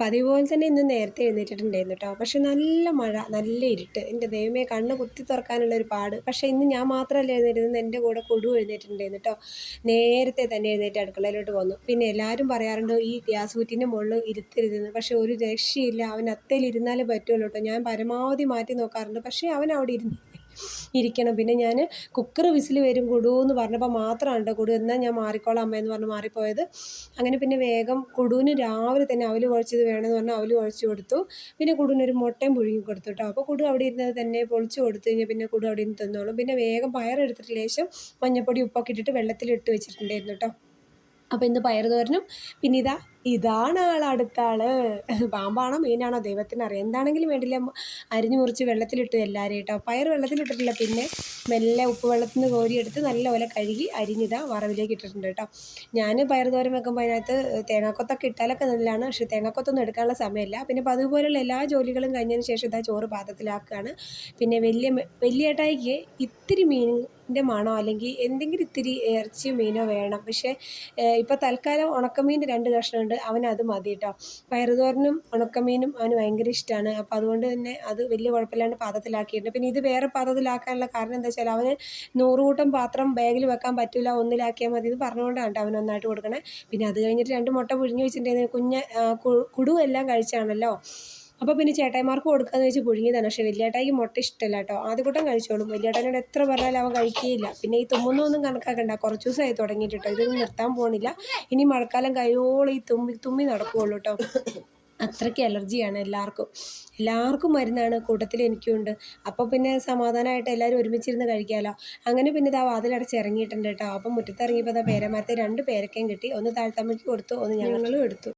പതിവ് പോലെ തന്നെ ഇന്ന് നേരത്തെ എഴുന്നേറ്റിട്ടുണ്ടായിരുന്നു കേട്ടോ പക്ഷെ നല്ല മഴ നല്ല ഇരുട്ട്. എന്റെ ദൈവമേ കണ്ണ് കുത്തി തുറക്കാനുള്ള ഒരു പാട്. പക്ഷേ ഇന്ന് ഞാൻ മാത്രമല്ല എഴുന്നേറ്റിരുന്നത്. എന്റെ കൂടെ കൊടു എഴുന്നേറ്റിട്ടുണ്ടായിരുന്നു കേട്ടോ നേരത്തെ തന്നെ എഴുന്നേറ്റ് അടുക്കളയിലോട്ട് വന്നു പിന്നെ എല്ലാവരും പറയാറുണ്ട് ഈ ഗ്യാസ് കുറ്റിന്റെ മുകളിൽ ഇരുത്തരുതെന്ന്. പക്ഷേ ഒരു രക്ഷയില്ല. അവൻ അത്തയിൽ ഇരുന്നാലേ പറ്റുള്ളൂ കേട്ടോ ഞാൻ പരമാവധി മാറ്റി നോക്കാറുണ്ട്. പക്ഷേ അവൻ അവിടെ ഇരുന്ന് ഇരിക്കണം. പിന്നെ ഞാൻ കുക്കർ വിസിൽ വരും കൊടു എന്ന് പറഞ്ഞപ്പോൾ മാത്രമാണ് കേട്ടോ കൊടു എന്നാൽ ഞാൻ മാറിക്കോളാം അമ്മയെന്ന് പറഞ്ഞ് മാറിപ്പോയത്. അങ്ങനെ പിന്നെ വേഗം കൊടുവിന് രാവിലെ തന്നെ അവൽ കുഴച്ചത് വേണമെന്ന് പറഞ്ഞാൽ അവൽ കുഴച്ച് കൊടുത്തു. പിന്നെ കുടുവിന് ഒരു മുട്ടയും പുഴുങ്ങി കൊടുത്തു കേട്ടോ അപ്പോൾ കുടു അവിടെ ഇരുന്നത് തന്നെ പൊളിച്ച് കൊടുത്തു കഴിഞ്ഞാൽ പിന്നെ കുടു അവിടെ ഇരുന്ന് തിന്നോളും. പിന്നെ വേഗം പയറെടുത്തിട്ട് ലേശം മഞ്ഞപ്പൊടി ഉപ്പൊക്കെ ഇട്ടിട്ട് വെള്ളത്തിൽ ഇട്ട് വെച്ചിട്ടുണ്ടായിരുന്നു കേട്ടോ അപ്പോൾ ഇന്ന് പയർ തോരനും. പിന്നെ ഇതാ ഇതാണ് ആൾ അടുത്ത ആൾ പാമ്പാണോ മീനാണോ ദൈവത്തിനറിയാം എന്താണെങ്കിലും വേണ്ടില്ല. അരിഞ്ഞു മുറിച്ച് വെള്ളത്തിലിട്ടു എല്ലാവരെയും കേട്ടോ പയർ വെള്ളത്തിലിട്ടിട്ടില്ല. പിന്നെ മെല്ലെ ഉപ്പ് വെള്ളത്തിൽ നിന്ന് കോരിയെടുത്ത് നല്ലപോലെ കഴുകി അരിഞ്ഞിതാ വറവിലേക്ക് ഇട്ടിട്ടുണ്ട് കേട്ടോ. ഞാൻ പയർ തോരൻ വെക്കുമ്പോൾ അതിനകത്ത് തേങ്ങാക്കൊത്തൊക്കെ ഇട്ടാലൊക്കെ നല്ലതാണ്. പക്ഷേ തേങ്ങാക്കൊത്തൊന്നും എടുക്കാനുള്ള സമയമില്ല. പിന്നെ അപ്പോൾ അതുപോലെയുള്ള എല്ലാ ജോലികളും കഴിഞ്ഞതിന് ശേഷം ഇതാ ചോറ് പാത്രത്തിലാക്കുകയാണ്. പിന്നെ വലിയ വലിയ ഏട്ടായിക്ക് ഇത്തിരി ന്റെ മണോ അല്ലെങ്കിൽ എന്തെങ്കിലും ഇത്തിരി ഇറച്ചിയോ മീനോ വേണം. പക്ഷേ ഇപ്പോൾ തൽക്കാലം ഉണക്കമീന്റെ രണ്ട് കഷ്ണമുണ്ട്. അവന് അത് മതി കേട്ടോ പയറുതോരനും ഉണക്കമീനും അവന് ഭയങ്കര ഇഷ്ടമാണ് അപ്പോൾ അതുകൊണ്ട് തന്നെ അത് വലിയ കുഴപ്പമില്ലാണ്ട് പാത്രത്തിലാക്കിയിട്ടുണ്ട്. പിന്നെ ഇത് വേറെ പാത്രത്തിലാക്കാനുള്ള കാരണം എന്താ വെച്ചാൽ അവന് നൂറുകൂട്ടം പാത്രം ബാഗിൽ വെക്കാൻ പറ്റില്ല ഒന്നിലാക്കിയാൽ മതി. എന്ന് പറഞ്ഞുകൊണ്ടാണ് അവൻ ഒന്നായിട്ട് കൊടുക്കണേ. പിന്നെ അത് കഴിഞ്ഞിട്ട് രണ്ട് മുട്ട പുഴിഞ്ഞ് വെച്ചിട്ടുണ്ടെങ്കിൽ കുഞ്ഞ് കുടു എല്ലാം കഴിച്ചാണല്ലോ. അപ്പോൾ പിന്നെ ചേട്ടായിമാർക്ക് കൊടുക്കാന്ന് വെച്ച് പുഴുങ്ങിയതാണ്. പക്ഷേ വലിയേട്ടായിക്ക് മുട്ട ഇഷ്ടമല്ല കേട്ടോ. ആദ്യകൂട്ടം കഴിച്ചോളും. വലിയേട്ടനോട് എത്ര പറഞ്ഞാലും അവൻ കഴിക്കുകയില്ല പിന്നെ ഈ തുമ്മുന്നൊന്നും കണക്കാക്കണ്ട. കുറച്ച് ദിവസമായി തുടങ്ങിയിട്ട് കേട്ടോ. ഇതൊന്നും നിർത്താൻ പോണില്ല. ഇനി മഴക്കാലം കഴിയോളം ഈ തുമ്മി തുമ്മി നടക്കുകയുള്ളൂ കേട്ടോ. അത്രയ്ക്ക് അലർജിയാണ് എല്ലാവർക്കും എല്ലാവർക്കും മരുന്നാണ് കൂട്ടത്തിൽ എനിക്കുണ്ട്. അപ്പോൾ പിന്നെ സമാധാനമായിട്ട് എല്ലാവരും ഒരുമിച്ചിരുന്ന് കഴിക്കാമല്ലോ അങ്ങനെ പിന്നെ ഇതാ വാതിലടച്ച് ഇറങ്ങിയിട്ടുണ്ട് കേട്ടോ. അപ്പം മുറ്റത്തിറങ്ങിയപ്പോൾ ഇതാ പേരമരത്തെ രണ്ട് പേരക്കയും കിട്ടി. ഒന്ന് താഴ്ത്തമ്മയ്ക്ക് കൊടുത്തു ഒന്ന് ഞങ്ങളും എടുത്തു.